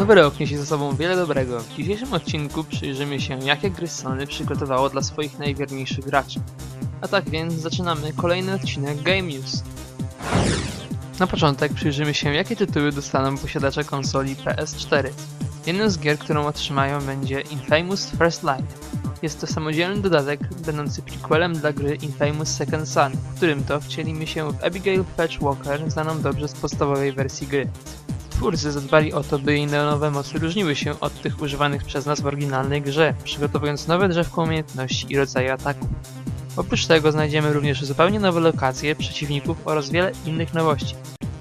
Nowy rok niesie ze sobą wiele dobrego. W dzisiejszym odcinku przyjrzymy się, jakie gry Sony przygotowało dla swoich najwierniejszych graczy. A tak więc zaczynamy kolejny odcinek Game News. Na początek przyjrzymy się, jakie tytuły dostaną posiadacze konsoli PS4. Jedną z gier, którą otrzymają będzie Infamous First Light. Jest to samodzielny dodatek będący prequelem dla gry Infamous Second Son, w którym to wcielimy się w Abigail Patchwalker, znaną dobrze z podstawowej wersji gry. Twórcy zadbali o to, by jej neonowe mocy różniły się od tych używanych przez nas w oryginalnej grze, przygotowując nowe drzewko umiejętności i rodzaje ataku. Oprócz tego znajdziemy również zupełnie nowe lokacje, przeciwników oraz wiele innych nowości.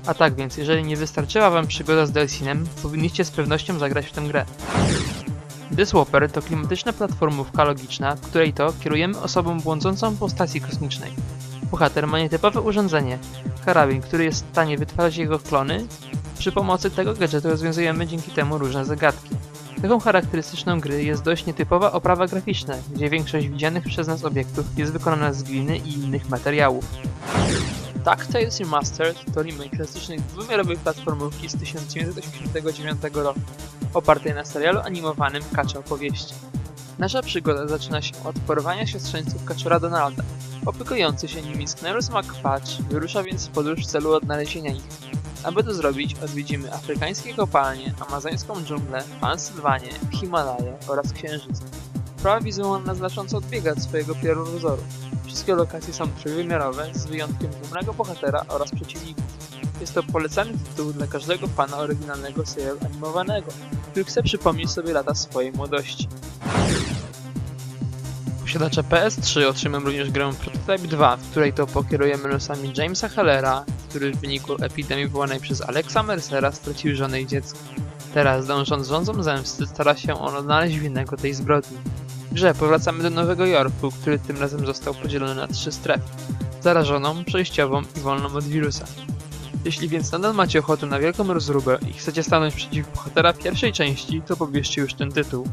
A tak więc, jeżeli nie wystarczyła wam przygoda z Delsinem, powinniście z pewnością zagrać w tę grę. The Swapper to klimatyczna platformówka logiczna, której to kierujemy osobą błądzącą po stacji kosmicznej. Bohater ma nietypowe urządzenie, karabin, który jest w stanie wytwarzać jego klony. Przy pomocy tego gadżetu rozwiązujemy dzięki temu różne zagadki. Cechą charakterystyczną gry jest dość nietypowa oprawa graficzna, gdzie większość widzianych przez nas obiektów jest wykonana z gliny i innych materiałów. DuckTales Remastered to remake klasycznej dwuwymiarowej platformówki z 1989 roku, opartej na serialu animowanym Kacza opowieści. Nasza przygoda zaczyna się od porwania siostrzeńców kaczora Donalda. Opiekujący się nimi Sknerus McFudge wyrusza więc w podróż w celu odnalezienia ich. Aby to zrobić, odwiedzimy afrykańskie kopalnie, amazońską dżunglę, Pensylwanię, Himalaje oraz Księżyc. Prawa wizualna znacząco odbiega od swojego pierwowzoru. Wszystkie lokacje są trójwymiarowe, z wyjątkiem głównego bohatera oraz przeciwników. Jest to polecany tytuł dla każdego fana oryginalnego serialu animowanego, który chce przypomnieć sobie lata swojej młodości. Posiadacze PS3 otrzymają również grę Prototype 2, w której to pokierujemy losami Jamesa Hellera, który w wyniku epidemii wywołanej przez Alexa Mercera stracił żonę i dziecko. Teraz, dążąc rządzą zemsty, stara się on odnaleźć winnego tej zbrodni. W grze powracamy do Nowego Jorku, który tym razem został podzielony na trzy strefy. Zarażoną, przejściową i wolną od wirusa. Jeśli więc nadal macie ochotę na wielką rozróbę i chcecie stanąć przeciw bohatera pierwszej części, to pobierzcie już ten tytuł.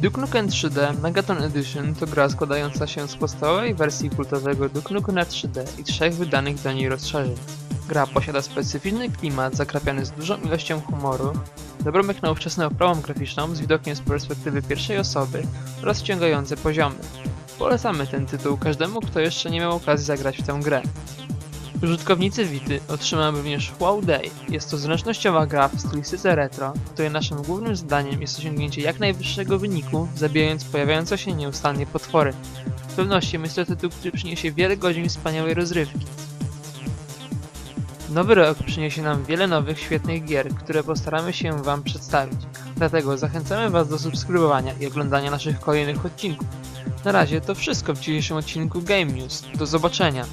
Duke Nukem 3D Megaton Edition to gra składająca się z podstawowej wersji kultowego Duke Nukem na 3D i trzech wydanych dla niej rozszerzeń. Gra posiada specyficzny klimat zakrapiany z dużą ilością humoru, dobrą jak na ówczesną oprawą graficzną z widokiem z perspektywy pierwszej osoby oraz ściągające poziomy. Polecamy ten tytuł każdemu, kto jeszcze nie miał okazji zagrać w tę grę. Użytkownicy Wity otrzymają również Wow Day. Jest to zręcznościowa gra w stylistyce retro, której naszym głównym zadaniem jest osiągnięcie jak najwyższego wyniku, zabijając pojawiające się nieustannie potwory. Z pewnością jest to tytuł, który przyniesie wiele godzin wspaniałej rozrywki. Nowy rok przyniesie nam wiele nowych, świetnych gier, które postaramy się Wam przedstawić. Dlatego zachęcamy Was do subskrybowania i oglądania naszych kolejnych odcinków. Na razie to wszystko w dzisiejszym odcinku Game News. Do zobaczenia!